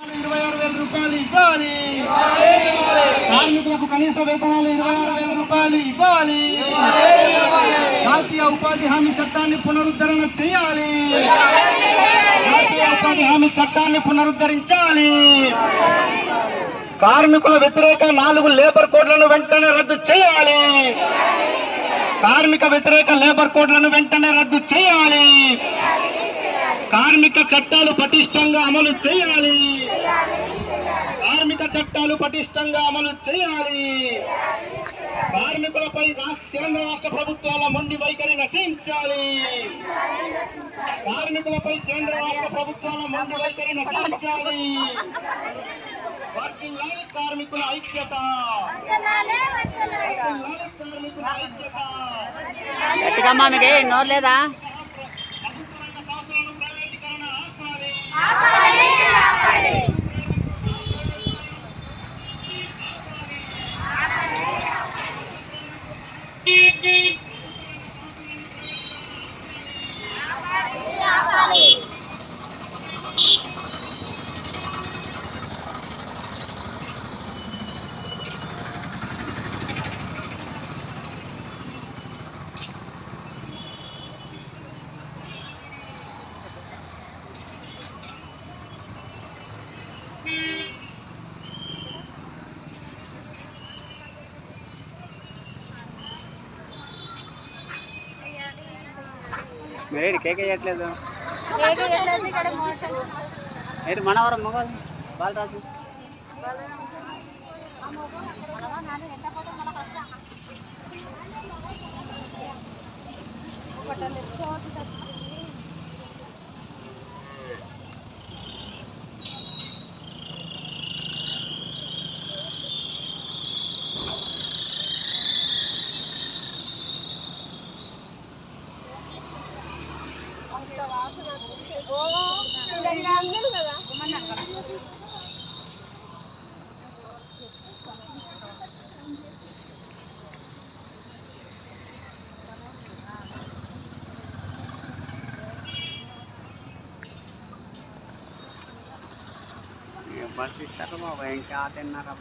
ఇరవై ఆరు వేల రూపాయలు ఇవ్వాలి. కార్మికులకు కనీస వేతనాలు ఇరవై ఆరు వేల రూపాయలు ఇవ్వాలి. జాతీయ ఉపాధి హామీ చట్టాన్ని పునరుద్ధరణ చేయాలి. జాతీయ ఉపాధి హామీ చట్టాన్ని పునరుద్ధరించాలి. కార్మికుల వ్యతిరేక నాలుగు లేబర్ కోడ్లను వెంటనే రద్దు చేయాలి. కార్మిక వ్యతిరేక లేబర్ కోడ్లను వెంటనే రద్దు చేయాలి. కార్మిక చట్టాలు పటిష్టంగా అమలు చేయాలి. కార్మిక చట్టాలు పటిష్టంగా అమలు చేయాలి. కార్మికులపై రాష్ట్ర కేంద్ర రాష్ట్ర ప్రభుత్వాల మొండి వైఖరి నశించాలి. కార్మికులపై కేంద్ర రాష్ట్ర ప్రభుత్వాల మొండి వైఖరి నశించాలి. కార్మికుల ఐక్యత కార్మికుల ఐక్యత. మీకు నోరు లేదా? ప్రభుత్వ రంగ సంస్థలను ప్రైవేటీకరణ ఆపాలి. మీరు కేక్ వేయట్లేదు మీరు మనవరం మగవాళ్ళు బాలరాజు. బస్ ఇస్తారు బాబా ఇంకా తిన్నారా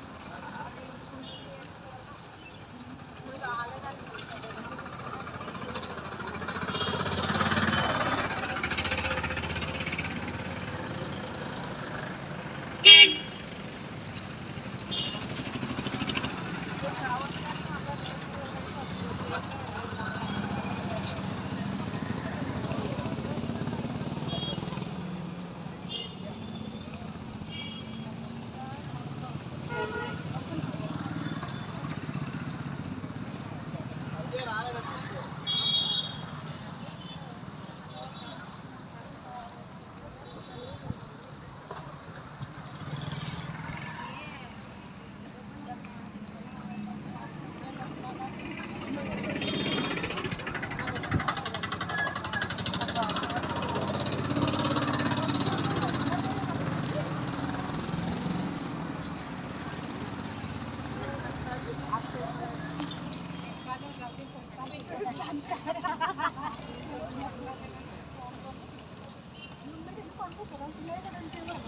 ไม่ได้ทุกคนพูดกับเราใช่ไหมกันเจอ